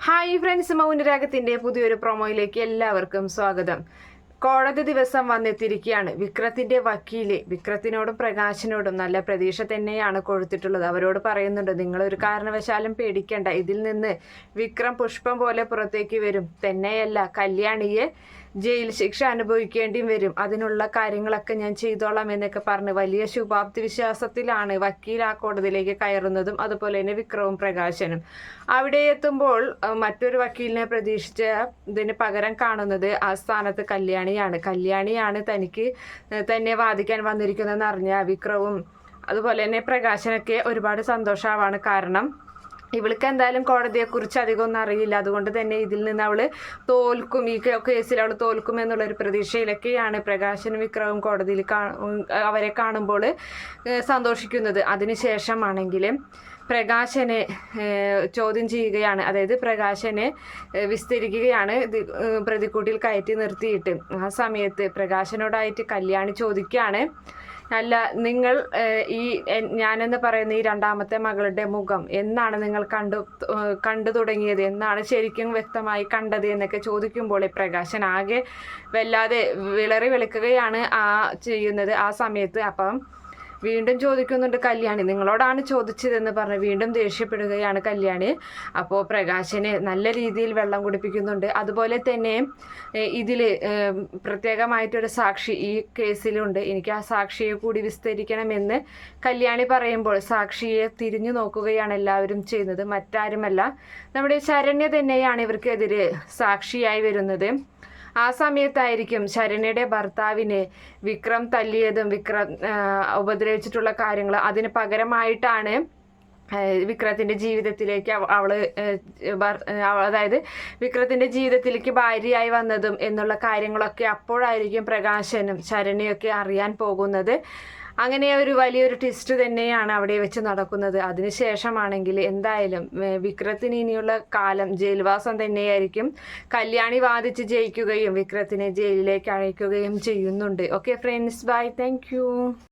Hi friends മൗനരാഗത്തിന്റെ പുതിയൊരു പ്രൊമോയിലേക്ക് എല്ലാവർക്കും സ്വാഗതം. കോടതി ദിവസം വന്നെത്തിയിരിക്കുകയാണ്. വിക്രത്തിന്റെ വക്കീൽ വിക്രത്തിനോടും പ്രകാശിനോടും നല്ല പ്രതീക്ഷ തന്നെയാണ് കൊടുത്തിട്ടുള്ളത് അവരോട് പറയുന്നുണ്ട് നിങ്ങൾ ഒരു കാരണവശാലും പേടിക്കേണ്ട. ഇതിൽ നിന്ന് വിക്രം പുഷ്പം പോലെ പുറത്തേക്ക് വരും. തന്നെയല്ല കല്യാണിയെ ജയിൽ ശിക്ഷ അനുഭവിക്കേണ്ടിയും വരും. അതിനുള്ള കാര്യങ്ങളൊക്കെ ഞാൻ ചെയ്തോളാം എന്നൊക്കെ പറഞ്ഞ് വലിയ ശുഭാപ്തി വിശ്വാസത്തിലാണ് വക്കീൽ ആ കോടതിയിലേക്ക് കയറുന്നതും അതുപോലെ തന്നെ വിക്രവും പ്രകാശനും. അവിടെ എത്തുമ്പോൾ മറ്റൊരു വക്കീലിനെ പ്രതീക്ഷിച്ച ഇതിന് പകരം കാണുന്നത് ആ സ്ഥാനത്ത് കല്യാണിയാണ്. കല്യാണിയാണ് തനിക്ക് തന്നെ വാദിക്കാൻ വന്നിരിക്കുന്നതെന്ന് അറിഞ്ഞ വിക്രവും അതുപോലെ തന്നെ പ്രകാശനൊക്കെ ഒരുപാട് സന്തോഷമാവാണ് കാരണം ഇവൾക്ക് എന്തായാലും കോടതിയെക്കുറിച്ച് അധികം ഒന്നും അറിയില്ല. അതുകൊണ്ട് തന്നെ ഇതിൽ നിന്ന് അവൾ തോൽക്കും. ഈ കേസിൽ അവൾ തോൽക്കും എന്നുള്ളൊരു പ്രതീക്ഷയിലൊക്കെയാണ് പ്രകാശനും വിക്രവും കോടതിയിൽ അവരെ കാണുമ്പോൾ സന്തോഷിക്കുന്നത്. അതിനുശേഷമാണെങ്കിൽ പ്രകാശനെ ചോദ്യം ചെയ്യുകയാണ്. അതായത് പ്രകാശനെ വിസ്തരിക്കുകയാണ്. പ്രതിക്കൂട്ടിൽ കയറ്റി നിർത്തിയിട്ട് ആ സമയത്ത് പ്രകാശനോടായിട്ട് കല്യാണി ചോദിക്കുകയാണ്. അല്ല നിങ്ങൾ ഈ ഞാനെന്ന് പറയുന്ന ഈ രണ്ടാമത്തെ മകളുടെ മുഖം എന്നാണ് നിങ്ങൾ കണ്ടു കണ്ടു തുടങ്ങിയത്? എന്നാണ് ശരിക്കും വ്യക്തമായി കണ്ടത് എന്നൊക്കെ ചോദിക്കുമ്പോൾ പ്രകാശൻ ആകെ വല്ലാതെ വിളറി വിളിക്കുകയാണ് ആ ചെയ്യുന്നത് ആ സമയത്ത്. അപ്പം വീണ്ടും ചോദിക്കുന്നുണ്ട് കല്യാണി നിങ്ങളോടാണ് ചോദിച്ചതെന്ന് പറഞ്ഞ് വീണ്ടും ദേഷ്യപ്പെടുകയാണ് കല്യാണി. അപ്പോൾ പ്രകാശന് നല്ല രീതിയിൽ വെള്ളം കുടിപ്പിക്കുന്നുണ്ട്. അതുപോലെ തന്നെ ഇതിൽ പ്രത്യേകമായിട്ടൊരു സാക്ഷി ഈ കേസിലുണ്ട്. എനിക്ക് ആ സാക്ഷിയെ കൂടി വിസ്തരിക്കണമെന്ന് കല്യാണി പറയുമ്പോൾ സാക്ഷിയെ തിരിഞ്ഞു നോക്കുകയാണ് എല്ലാവരും ചെയ്യുന്നത്. മറ്റാരുമല്ല. നമ്മുടെ ശരണ്യ തന്നെയാണ് ഇവർക്കെതിരെ സാക്ഷിയായി വരുന്നത്. ആ സമയത്തായിരിക്കും ശരണയുടെ ഭർത്താവിനെ വിക്രം തല്ലിയതും വിക്രം ഉപദ്രവിച്ചിട്ടുള്ള കാര്യങ്ങൾ. അതിന് പകരമായിട്ടാണ് വിക്രത്തിന്റെ ജീവിതത്തിലേക്ക് അവൾ അതായത് വിക്രത്തിന്റെ ജീവിതത്തിലേക്ക് ഭാര്യയായി വന്നതും എന്നുള്ള കാര്യങ്ങളൊക്കെ അപ്പോഴായിരിക്കും പ്രകാശനും ശരണിയൊക്കെ അറിയാൻ പോകുന്നത്. അങ്ങനെ ഒരു വലിയൊരു ട്വിസ്റ്റ് തന്നെയാണ് അവിടെ വെച്ച് നടക്കുന്നത്. അതിനുശേഷമാണെങ്കിൽ എന്തായാലും വിക്രത്തിന് ഇനിയുള്ള കാലം ജയിൽവാസം തന്നെയായിരിക്കും. കല്യാണി വാദിച്ച് ജയിക്കുകയും വിക്രത്തിനെ ജയിലിലേക്ക് അയക്കുകയും ചെയ്യുന്നുണ്ട്. Okay friends bye thank